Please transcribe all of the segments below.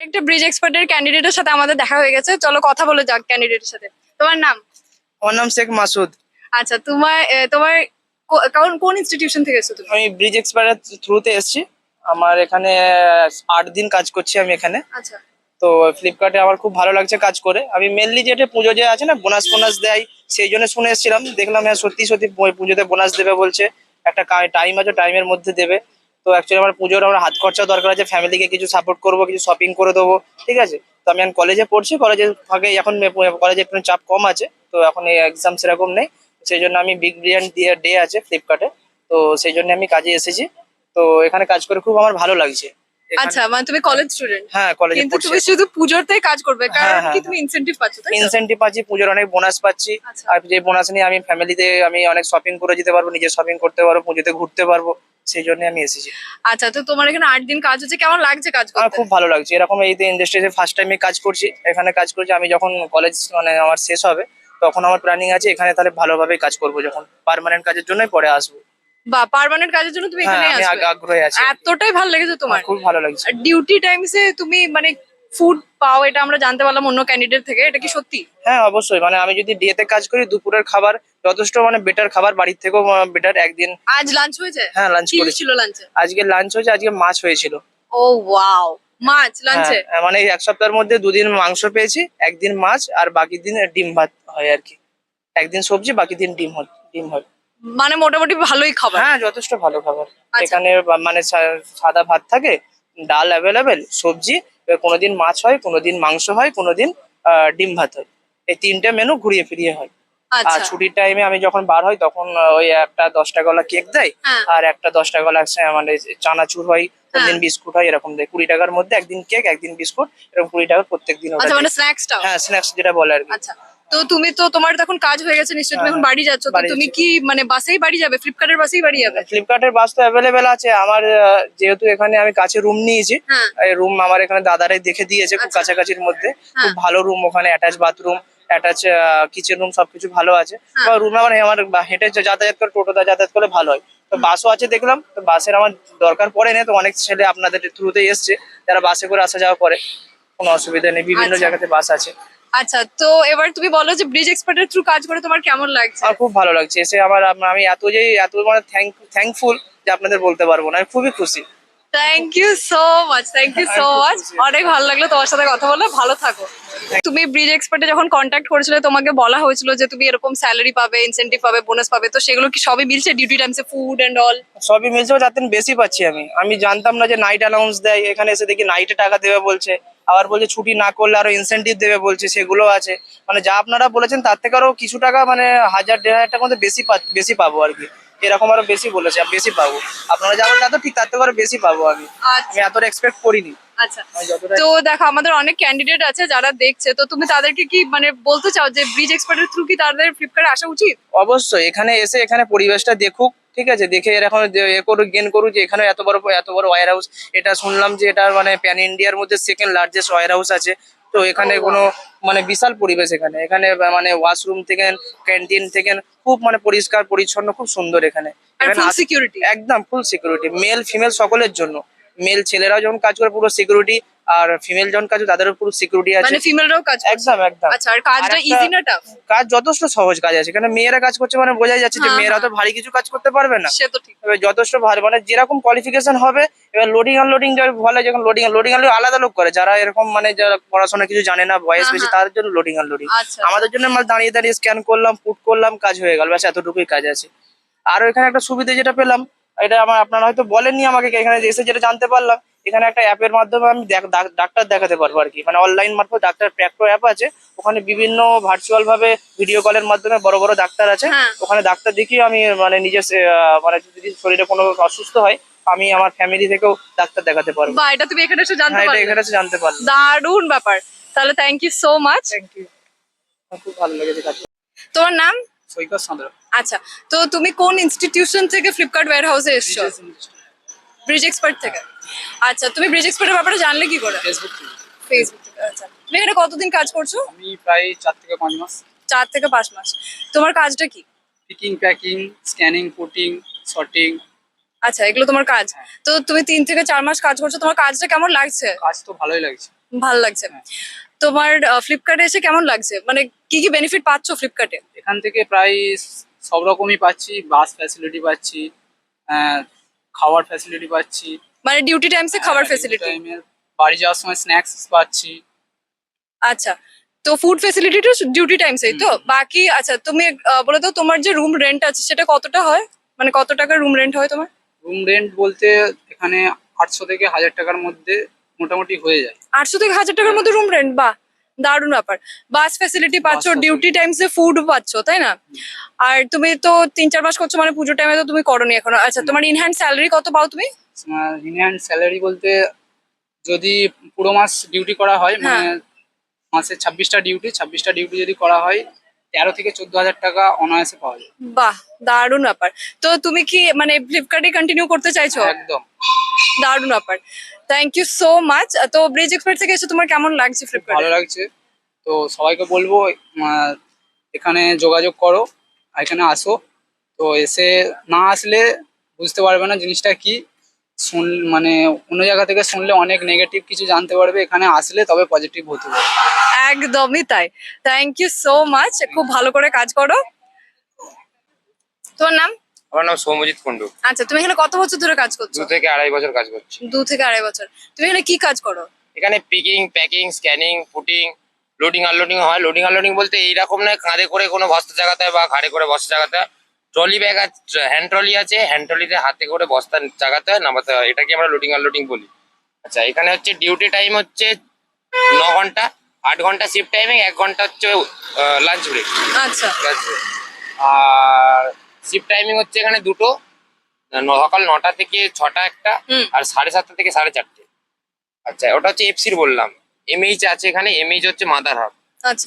একটা ব্রিজ এক্সপার্টের ক্যান্ডিডেটের সাথে আমাদের দেখা হয়ে গেছে। চলো কথা বলে যাক ক্যান্ডিডেটের সাথে। তোমার নাম? আমার নাম শেখ মাসুদ। আচ্ছা তোমার এ, তোমার কো- কোন কোন ইনস্টিটিউশন থেকে এসেছ তুমি? আমি ব্রিজ এক্সপায়ারের থ্রুতে এসেছি। আমার এখানে আট দিন কাজ করছি আমি এখানে। আচ্ছা। তো ফ্লিপকার্টে আমার খুব ভালো লাগছে কাজ করে। আমি মেনলি যেটা পুজো যে আছে না বোনাস ফোনাস দেয় সেই জন্য শুনে এসেছিলাম। দেখলাম হ্যাঁ সত্যি সত্যি পু- পুজোতে বোনাস দেবে বলছে। একটা টাইম আছে টাইমের মধ্যে দেবে। তো অ্যাকচুয়ালি আমার পুজোর আমার হাত খরচাও দরকার আছে ফ্যামিলিকে কিছু সাপোর্ট করব কিছু শপিং করে দেবো ঠিক আছে তো আমি এখন কলেজে পড়ছি কলেজে ফাঁকে এখন কলেজে একটু চাপ কম আছে তো এখন এই এক্সাম সেরকম নেই সেই জন্য আমি বিগ ব্রিলিয়ান্ট দিয়ে ডে আছে ফ্লিপকার্টে তো সেই জন্য আমি কাজে এসেছি তো এখানে কাজ করে খুব আমার ভালো লাগছে আচ্ছা মানে তুমি কলেজ স্টুডেন্ট হ্যাঁ কলেজে কিন্তু তুমি শুধু পুজোরতেই কাজ করবে কারণ হ্যাঁ, হ্যাঁ, কি তুমি ইনসেনটিভ পাচ্ছ তাই? ইনসেন্টিভ পাচ্ছি পুজোর অনেক বোনাস পাচ্ছি আচ্ছা। আর যে বোনাস নিয়ে আমি ফ্যামিলিতে আমি অনেক শপিং করে যেতে পারব নিজে শপিং করতে পারব পুজোতে ঘুরতে পারব সেই জন্য আমি এসেছি। আচ্ছা তো তোমার এখানে আট দিন কাজ হচ্ছে কেমন লাগছে কাজ আমার করতে? খুব ভালো লাগছে। এরকম এই ইন্ডাস্ট্রিতে ফার্স্ট টাইমে কাজ করছি এখানে কাজ করছি আমি যখন কলেজ মানে আমার শেষ হবে তখন আমার প্ল্যানিং আছে এখানে তাহলে ভালোভাবে কাজ করব যখন পারমানেন্ট কাজের জন্যই পরে আসব। বা পার্মানেন্ট কাজের জন্য তুমি হ্যাঁ এখানে আমি আসবে? আগ- আগ্রহী আছি। এতটাই ভালো লেগেছে তোমার? খুব ভালো লাগছে। ডিউটি টাইমসে তুমি মানে ফুড পাও এটা আমরা জানতে পারলাম অন্য ক্যান্ডিডেট থেকে এটা কি সত্যি? হ্যাঁ অবশ্যই। মানে আমি যদি ডিএতে কাজ করি দুপুরের খাবার যথেষ্ট মানে বেটার খাবার বাড়ির থেকেও বেটার একদিন। আজ লাঞ্চ হয়েছে? হ্যাঁ লাঞ্চ কি করেছি। লাঞ্চে আজকে লাঞ্চ হয়েছে আজকে মাছ হয়েছিল। ও ওয়াও মাছ লাঞ্চে হ্যাঁ, মানে এক সপ্তাহের মধ্যে দুদিন মাংস পেয়েছি একদিন মাছ আর বাকি দিন ডিম ভাত হয় আর কি। একদিন সবজি বাকি দিন ডিম হয় ডিম হয়। মানে মোটামুটি ভালোই খাবার। হ্যাঁ যথেষ্ট ভালো খাবার। আচ্ছা। এখানে মানে সাদা ভাত থাকে ডাল অ্যাভেলেবেল সবজি এবার কোনোদিন মাছ হয় কোনোদিন মাংস হয় কোনোদিন ডিম ভাত হয়। এই তিনটে মেনু ঘুরিয়ে ফিরিয়ে হয়। আর আচ্ছা। ছুটির টাইমে আমি যখন বার হই তখন ওই একটা দশ গলা কেক দেয় হ্যাঁ। আর একটা দশ গলা সে- মানে চানাচুর হয় কোনদিন হ্যাঁ। বিস্কুট হয় এরকম দেয়। কুড়ি টাকার মধ্যে একদিন কেক একদিন বিস্কুট এরকম কুড়ি টাকা প্রত্যেক দিন আচ্ছা মানে হ্যাঁ স্ন্যাক্স যেটা বলে আর কি। আচ্ছা। তো তুমি তো তোমার এখন কাজ হয়ে গেছে নিশ্চয়ই তুমি হ্যাঁ, এখন বাড়ি যাচ্ছ তো বাড়ি তুমি যাচ্ছি। কি মানে বাসেই বাড়ি যাবে ফ্লিপকার্টের বাসেই বাড়ি যাবে ফ্লিপকার্টের বাস তো অ্যাভেলেবেল আছে আমার আহ, যেহেতু এখানে আমি কাছে রুম নিয়েছি হ্যাঁ এই রুম আমার এখানে দাদারাই দেখে দিয়েছে খুব আচ্ছা। কাছাকাছির মধ্যে হ্যাঁ। খুব ভালো রুম ওখানে attach bathroom attach kitchen room সবকিছু ভালো আছে হ্যাঁ। রুমে আমার আমার বা- হেঁটে যা- যাতায়াত করে টোটোতে যাতায়াত করলে ভালো হয় তো বাসও আছে দেখলাম তো বাসের আমার দরকার পড়ে না তো অনেক ছেলে আপনাদের থ্রুতে এসছে যারা বাসে করে আসা যাওয়া করে কোনো অসুবিধা নেই বিভিন্ন আচ্ছা। জায়গাতে বাস আছে আচ্ছা তো এবার তুমি বলো যে ব্রিজ এক্সপার্টের থ্রু কাজ করে তোমার কেমন লাগছে? আমার খুব ভালো লাগছে এসে আমার আমি এত যে এত মানে থ্যাংক থ্যাঙ্কফুল যে আপনাদের বলতে পারব না আমি খুবই খুশি। Thank you so much thank you so much অনেক ভালো লাগল তোমার সাথে কথা বলে ভালো থাকো। তুমি ব্রিজ এক্সপার্টে যখন কন্ট্যাক্ট করেছিলে তোমাকে বলা হয়েছিল যে তুমি এরকম স্যালারি পাবে ইনসেন্টিভ পাবে বোনাস পাবে তো সেগুলো কি সবই মিলছে ডিউটি টাইমসে ফুড এন্ড অল সবই মিলছে যাতে বেশি পাচ্ছি আমি। আমি জানতাম না যে নাইট অ্যালাউন্স দেয় এখানে এসে দেখি নাইটে টাকা দেবে বলছে। আবার বলছে ছুটি না করলে আরও ইনসেন্টিভ দেবে বলছে সেগুলো আছে। মানে যা আপনারা বলেছেন তার থেকে আরও কিছু টাকা মানে হাজার দেড় হাজার টাকার মধ্যে বেশি বেশি পাবো আর কি। এরকম আরও বেশি বলেছে বেশি পাবো। আপনারা যা বলেন তা ঠিক তার থেকে আরও বেশি পাবো আমি। আমি আচ্ছা এতটা এক্সপেক্ট করিনি। আচ্ছা। তো দেখো আমাদের অনেক ক্যান্ডিডেট আছে যারা দেখছে তো তুমি তাদেরকে কি মানে বলতে চাও যে ব্রিজ এক্সপার্টের থ্রু কি তাদের ফ্লিপকার্টে আসা উচিত? অবশ্যই এখানে এসে এখানে পরিবেশটা দেখুক। ঠিক আছে দেখে এরকম যে- এ করুক গেন করুক যে এখানে এত বড় এত বড় ওয়ার হাউস এটা শুনলাম যে এটা মানে প্যান ইন্ডিয়ার মধ্যে সেকেন্ড লার্জেস্ট ওয়ার হাউস আছে। তো এখানে কোনো মানে বিশাল পরিবেশ এখানে। এখানে মানে ওয়াশরুম থেকে ক্যান্টিন থেকে খুব মানে পরিষ্কার পরিচ্ছন্ন খুব সুন্দর এখানে। এখানে একদম ফুল সিকিউরিটি মেল ফিমেল সকলের জন্য। মেল ছেলেরাও যখন কাজ করে পুরো সিকিউরিটি আর ফিমেল যখন কাজ তাদেরও পুরো সিকিউরিটি আছে। মানে ফিমেলরাও কাজ একদম একদম। আচ্ছা আর কাজটা ইজি না টাফ কাজ যথেষ্ট সহজ কাজ আছে। এখানে মেয়েরা কাজ করছে মানে বোঝাই যাচ্ছে যে হ্যাঁ, মেয়েরা তো ভারী কিছু কাজ করতে পারবে না। সে তো ঠিক। এবার যথেষ্ট ভালো মানে যেরকম কোয়ালিফিকেশন হবে এবার লোডিং আনলোডিং বলে যখন লোডিং লোডিং আনলোডিং আলাদা লোক করে। যারা এরকম মানে যারা পড়াশোনা কিছু জানে না বয়স হ্যাঁ, বেশি হ্যাঁ। তাদের জন্য লোডিং আনলোডিং আচ্ছা আমাদের জন্য মাল দাঁড়িয়ে দাঁড়িয়ে স্ক্যান করলাম পুট করলাম কাজ হয়ে গেল। ব্যাস এতটুকুই কাজ আছে। আর এখানে একটা সুবিধা যেটা পেলাম এটা আমার আপনারা হয়তো বলেননি আমাকে এখানে এসে যেটা জানতে পারলাম। এখানে একটা অ্যাপের মাধ্যমে আমি ডাক্তার দেখাতে পারব আর কি। মানে অনলাইন মারফত ডাক্তার প্র্যাক্টো অ্যাপ আছে। ওখানে বিভিন্ন ভার্চুয়াল ভাবে ভিডিও কলের মাধ্যমে বড় বড় ডাক্তার আছে। হ্যাঁ। ওখানে ডাক্তার দেখিয়ে আমি মানে নিজের মানে যদি শরীরে কোনো অসুস্থ হয় আমি আমার ফ্যামিলি থেকেও ডাক্তার দেখাতে পারব। বা এটা তুমি এখানে এসে জানতে হ্যাঁ পারলে। এখানে এসে জানতে পারলাম। দারুণ ব্যাপার। তাহলে thank you so much thank you খুব ভালো লেগেছে তোমার নাম? সৈকত সাঁতরা আচ্ছা তো তুমি কোন ইনস্টিটিউশন থেকে ফ্লিপকার্ট ওয়্যার হাউসে এসছো? ব্রিজ এক্সপার্ট থেকে। আচ্ছা তুমি ব্রিজ এক্সপার্টের ব্যাপারে জানলে কি করে? ফেসবুক ফেসবুক থেকে আচ্ছা। তুমি এখানে কতদিন কাজ করছ? আমি প্রায় চার থেকে পাঁচ মাস। চার থেকে পাঁচ মাস। তোমার কাজটা কি? Picking packing scanning putting sorting আচ্ছা এগুলো তোমার কাজ। তো তুমি তিন থেকে চার মাস কাজ করছ। তোমার কাজটা কেমন লাগছে? কাজ তো ভালোই লাগছে। ভালো লাগছে। তোমার ফ্লিপকার্টে এসে কেমন লাগছে? মানে কি কি বেনিফিট পাচ্ছো ফ্লিপকার্টে এখান থেকে প্রায় সব রকমই পাচ্ছি বাস ফ্যাসিলিটি পাচ্ছি খাওয়ার ফ্যাসিলিটি পাচ্ছি। মানে ডিউটি টাইমসে খাবার ফ্যাসিলিটি বাড়ি যাওয়ার সময় স্ন্যাক্স পাচ্ছি। আচ্ছা তো ফুড ফেসিলিটিটা ডিউটি টাইমসেই তো? বাকি আচ্ছা তুমি বলে দাও তোমার যে রুম রেন্ট আছে সেটা কতটা হয়? মানে কত টাকা রুম রেন্ট হয় তোমার? রুম রেন্ট বলতে এখানে আটশো থেকে হাজার টাকার মধ্যে মোটামুটি হয়ে যায়। আটশো থেকে হাজার টাকার মধ্যে রুম রেন্ট বাহ দারুণ ব্যাপার। বাস ফেসিলিটি পাচ্ছ। ডিউটি টাইমসে ফুড পাচ্ছ তাই না? আর তুমি তো তিন চার মাস করছ মানে পুজো টাইমে তো তুমি করনি এখনও। আচ্ছা তোমার ইনহ্যান্ড স্যালারি কত পাও তুমি? ইন হ্যান্ড স্যালারি বলতে যদি পুরো মাস ডিউটি করা হয় মানে হ্যাঁ। মাসে ছাব্বিশটা ডিউটি ছাব্বিশটা ডিউটি যদি করা হয় তেরো থেকে চোদ্দ হাজার টাকা অনায়াসে পাওয়া যায়। বাহ দারুণ ব্যাপার। তো তুমি কি মানে ফ্লিপকার্টে কন্টিনিউ করতে চাইছো? একদম। দারুণ ব্যাপার। থ্যাংক ইউ সো মাচ তো ব্রিজ এক্সপার্ট থেকে এসে তোমার কেমন লাগছে ফ্লিপকার্ট ভালো লাগছে। তো সবাইকে বলব এখানে যোগাযোগ করো এখানে আসো। তো এসে না আসলে বুঝতে পারবে না জিনিসটা কি। শুন মানে অন্য জায়গা থেকে শুনলে অনেক নেগেটিভ কিছু জানতে পারবে এখানে আসলে তবে পজিটিভ হতে পারবে। একদমই তাই। থ্যাংক ইউ সো মাচ খুব ভালো করে কাজ করো। তোমার নাম? আমার নাম সৌমজিৎ কুন্ডু আচ্ছা তুমি এখানে কত বছর ধরে কাজ করছ? দু থেকে আড়াই বছর কাজ করছি। দু থেকে আড়াই বছর। তুমি এখানে কি কাজ করো? এখানে picking packing scanning footing loading unloading হয়। লোডিং আনলোডিং বলতে এইরকম নয় কাঁধে করে কোনো বস্তা জায়গাতে হয় বা ঘাড়ে করে বস্তা জায়গাতে হয়। ট্রলি ব্যাগ আছে হ্যান্ড ট্রলি আছে হ্যান্ড ট্রলিতে হাতে করে বস্তা জায়গাতে হয় নামাতে হয়। এটাকে আমরা লোডিং আনলোডিং বলি। আচ্ছা এখানে হচ্ছে ডিউটি টাইম হচ্ছে ন ঘণ্টা আট ঘণ্টা শিফট টাইমিং এক ঘণ্টা হচ্ছে লাঞ্চ ব্রেক আচ্ছা। আর শিফট টাইমিং হচ্ছে এখানে দুটো সকাল নটা থেকে ছটা একটা আর সাড়ে সাতটা থেকে সাড়ে চারটে। আচ্ছা ওটা হচ্ছে এফসির বললাম। এমএইচ আছে এখানে এমএইচ হচ্ছে মাদার হাব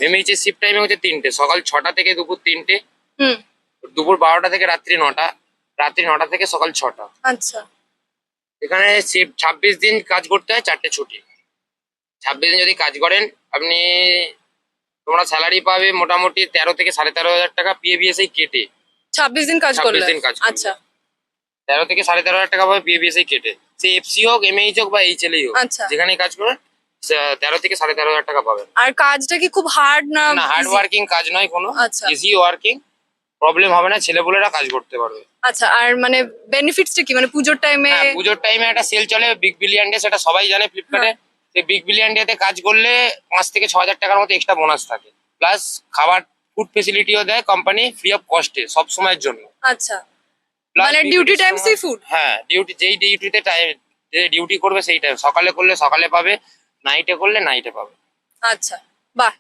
এমএইচ এর শিফট টাইমিং হচ্ছে তিনটে সকাল ছটা থেকে দুপুর তিনটে দুপুর বারোটা থেকে রাত্রি নটা রাত্রি নটা থেকে সকাল ছটা। আচ্ছা। এখানে শিফট ছাব্বিশ দিন কাজ করতে হয় চারটে ছুটি। ছাব্বিশ দিন যদি কাজ করেন আপনি তোমরা স্যালারি পাবে মোটামুটি তেরো থেকে সাড়ে তেরো হাজার টাকা পিএবিএসআই কেটে। ছাব্বিশ দিন কাজ 26 করলে? দিন কাজ করলে। আচ্ছা। তেরো থেকে সাড়ে তেরো হাজার টাকা পাবে পিএবিএসআই কেটে। সে এফসি হোক এমএইচ হোক বা এইচএলই হোক আচ্ছা। যেখানে কাজ করবেন সে- তেরো থেকে সাড়ে তেরো হাজার টাকা পাবেন আর কাজটা কি খুব হার্ড না না হার্ড easy? ওয়ার্কিং কাজ নয় কোনো। আচ্ছা। ইজি ওয়ার্কিং প্রবলেম হবে না ছেলেপুলেরা কাজ করতে পারবে। আচ্ছা আর মানে বেনিফিটসটা কি? মানে পুজোর টাইমে হ্যাঁ পুজোর টাইমে একটা সেল চলে বিগ বিলিয়ন ডে সেটা সবাই জানে ফ্লিপকার্টে সেই বিগ বিলিয়ন ডে তে কাজ করলে পাঁচ থেকে ছ হাজার টাকার মতো এক্সট্রা বোনাস থাকে। প্লাস খাবার ফুড ফেসিলিটিও দেয় কোম্পানি ফ্রি অফ কস্টে সব সময়ের জন্য। আচ্ছা। মানে ডিউটি টাইম সেই ফুড হ্যাঁ ডিউটি যেই ডিউটিতে টাইম যে ডিউটি করবে সেই টাইম সকালে করলে সকালে পাবে নাইটে করলে নাইটে পাবে। আচ্ছা বাহ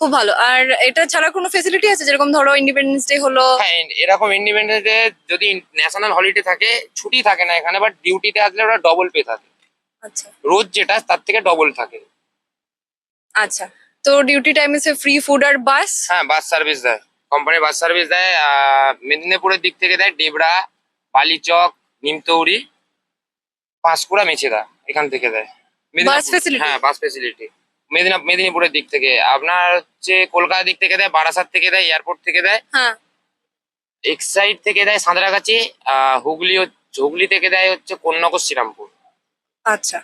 খুব ভালো। আর এটা ছাড়া কোনো ফেসিলিটি আছে? যেরকম ধরো ইন্ডিপেন্ডেন্স ডে হলো। হ্যাঁ এরকম ইন্ডিপেন্ডেন্স ডে যদি ন্যাশনাল হলিডে থাকে ছুটি থাকে না এখানে বাট ডিউটিতে আসলে ওরা ডবল পে থাকে। আচ্ছা। রোজ যেটা তার থেকে ডবল থাকে। আচ্ছা। তো ডিউটি টাইমে সে ফ্রি ফুড আর বাস হ্যাঁ বাস সার্ভিস দেয়। কোম্পানি বাস সার্ভিস দেয় আহ, মেদিনীপুরের দিক থেকে দেয় ডেবরা বালিচক নিমতৌরি পাঁশকুড়া মেছেদা এখান থেকে দেয়। মেদিনীপুর- facility? হ্যাঁ বাস ফেসিলিটি মেদিনা মেদিনীপুরের দিক থেকে। আপনার হচ্ছে কলকাতার দিক থেকে দেয় বারাসাত থেকে দেয় এয়ারপোর্ট থেকে দেয়। হ্যাঁ। এক্সাইড থেকে দেয় সাঁতরাগাছি আহ, হুগলি হচ্ছে- হুগলি থেকে দেয় হচ্ছে কন্যাকুর শ্রীরামপুর। আচ্ছা।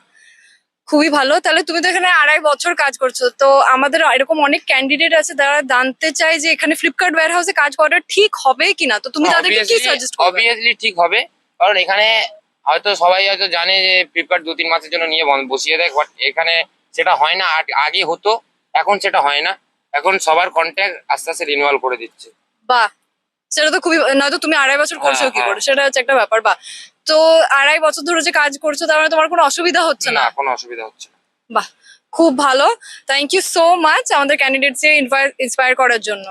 খুবই ভালো। তাহলে তুমি তো এখানে আড়াই বছর কাজ করছ। তো আমাদের এরকম অনেক ক্যান্ডিডেট আছে যারা জানতে চায় যে এখানে ফ্লিপকার্ট ওয়্যার হাউসে কাজ করা ঠিক হবে কিনা। তো তুমি তাদেরকে কি সাজেস্ট করবে? অবভিয়াসলি ঠিক হবে। কারণ এখানে হয়তো সবাই হয়তো জানে যে ফ্লিপকার্ট দু তিন মাসের জন্য নিয়ে বন্ধ- বসিয়ে দেয়। বাট এখানে সেটা হয় না। আগে হতো। এখন সেটা হয় না। এখন সবার কন্ট্যাক্ট আস্তে আস্তে রিনিউয়াল করে দিচ্ছে। বাহ! সেটা তো খুবই নয়তো তুমি আড়াই বছর করছ হ্যাঁ, কি হ্যাঁ। করে? সেটা হচ্ছে একটা ব্যাপার। বা তো আড়াই বছর ধরে যে কাজ করছ তার মানে তোমার কোনো অসুবিধা হচ্ছে না? না কোনো অসুবিধা হচ্ছে না। বাহ খুব ভালো। থ্যাংক ইউ সো মাচ আমাদের ক্যান্ডিডেটস ইন্সপায়ার করার জন্য।